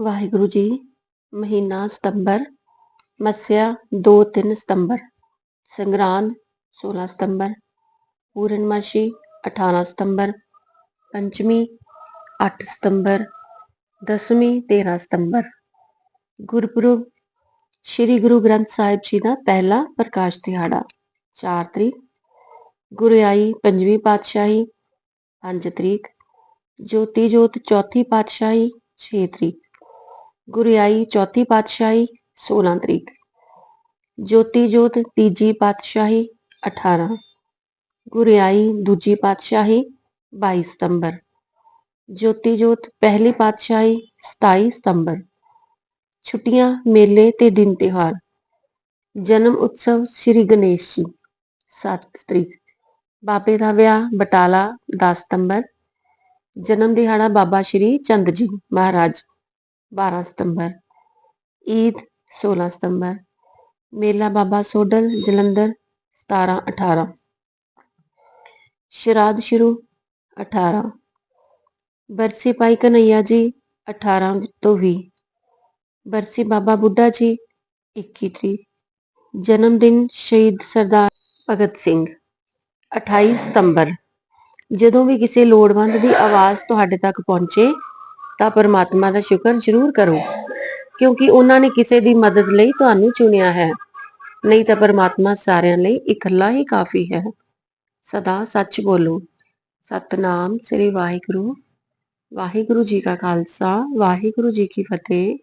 ਵਾਹਿਗੁਰੂ ਜੀ, ਮਹੀਨਾ ਸਤੰਬਰ, ਮੱਸਿਆ 2-3 ਸਤੰਬਰ, ਸੰਗਰਾਂਦ 16 ਸਤੰਬਰ, ਪੂਰਨਮਾਸ਼ੀ 18 ਸਤੰਬਰ, ਪੰਚਮੀ 8 ਸਤੰਬਰ, ਦਸਵੀਂ 13 ਸਤੰਬਰ। ਗੁਰਪੁਰਬ, ਸ੍ਰੀ ਗੁਰੂ ਗ੍ਰੰਥ ਸਾਹਿਬ ਜੀ ਦਾ ਪਹਿਲਾ ਪ੍ਰਕਾਸ਼ ਦਿਹਾੜਾ 4 ਤਰੀਕ। ਗੁਰਿਆਈ ਪੰਜਵੀਂ ਪਾਤਸ਼ਾਹੀ 5 ਤਰੀਕ। ਜੋਤੀ ਜੋਤ ਚੌਥੀ ਪਾਤਸ਼ਾਹੀ 6 ਤਰੀਕ। ਗੁਰਿਆਈ ਚੌਥੀ ਪਾਤਸ਼ਾਹੀ 16 ਤਰੀਕ। ਜੋਤੀ ਜੋਤ, ਤੀਜੀ ਪਾਤਸ਼ਾਹੀ 18 ਗੁਰਿਆਈ ਦੂਜੀ ਪਾਤਸ਼ਾਹੀ 22 ਸਤੰਬਰ। ਜੋਤੀ ਜੋਤ, ਪਹਿਲੀ ਪਾਤਸ਼ਾਹੀ 27 ਸਤੰਬਰ। ਛੁੱਟੀਆਂ, ਮੇਲੇ ਤੇ ਦਿਨ ਤਿਉਹਾਰ। ਜਨਮ ਉਤਸਵ, ਸ੍ਰੀ ਗਣੇਸ਼ ਜੀ 7 ਤਰੀਕ। ਬਾਬੇ ਦਾ ਵਿਆਹ, ਬਟਾਲਾ 10 ਸਤੰਬਰ। ਜਨਮ ਦਿਹਾੜਾ, ਬਾਬਾ ਸ਼੍ਰੀ ਚੰਦ ਜੀ ਮਹਾਰਾਜ। 12 ਸਤੰਬਰ ਈਦ 16 ਸਤੰਬਰ ਮੇਲਾ ਬਾਬਾ ਸੋਡਲ ਜਲੰਧਰ 17 18 ਸ਼ਰਾਧ ਸ਼ੁਰੂ 18 ਬਰਸੀ ਭਾਈ ਕਨਈਆ ਜੀ 18 ਤੋਂ 20 ਬਰਸੀ ਬਾਬਾ ਬੁੱਢਾ ਜੀ 21 ਤਰੀਕ ਜਨਮ ਦਿਨ ਸ਼ਹੀਦ ਸਰਦਾਰ ਭਗਤ ਸਿੰਘ 28 ਸਤੰਬਰ ਜਦੋਂ ਵੀ ਕਿਸੇ ਲੋੜਵੰਦ ਦੀ ਆਵਾਜ਼ ਤੁਹਾਡੇ ਤੱਕ ਪਹੁੰਚੇ ਤਾਂ ਪਰਮਾਤਮਾ ਦਾ ਸ਼ੁਕਰ ਜ਼ਰੂਰ ਕਰੋ, ਕਿਉਂਕਿ ਉਹਨਾਂ ਨੇ ਕਿਸੇ ਦੀ ਮਦਦ ਲਈ ਤੁਹਾਨੂੰ ਚੁਣਿਆ ਹੈ। ਨਹੀਂ ਤਾਂ ਪਰਮਾਤਮਾ ਸਾਰਿਆਂ ਲਈ ਇਕੱਲਾ ਹੀ ਕਾਫੀ ਹੈ। ਸਦਾ ਸੱਚ ਬੋਲੋ। ਸਤਨਾਮ ਸ੍ਰੀ ਵਾਹਿਗੁਰੂ। ਵਾਹਿਗੁਰੂ ਜੀ ਕਾ ਖਾਲਸਾ, ਵਾਹਿਗੁਰੂ ਜੀ ਕੀ ਫਤਿਹ।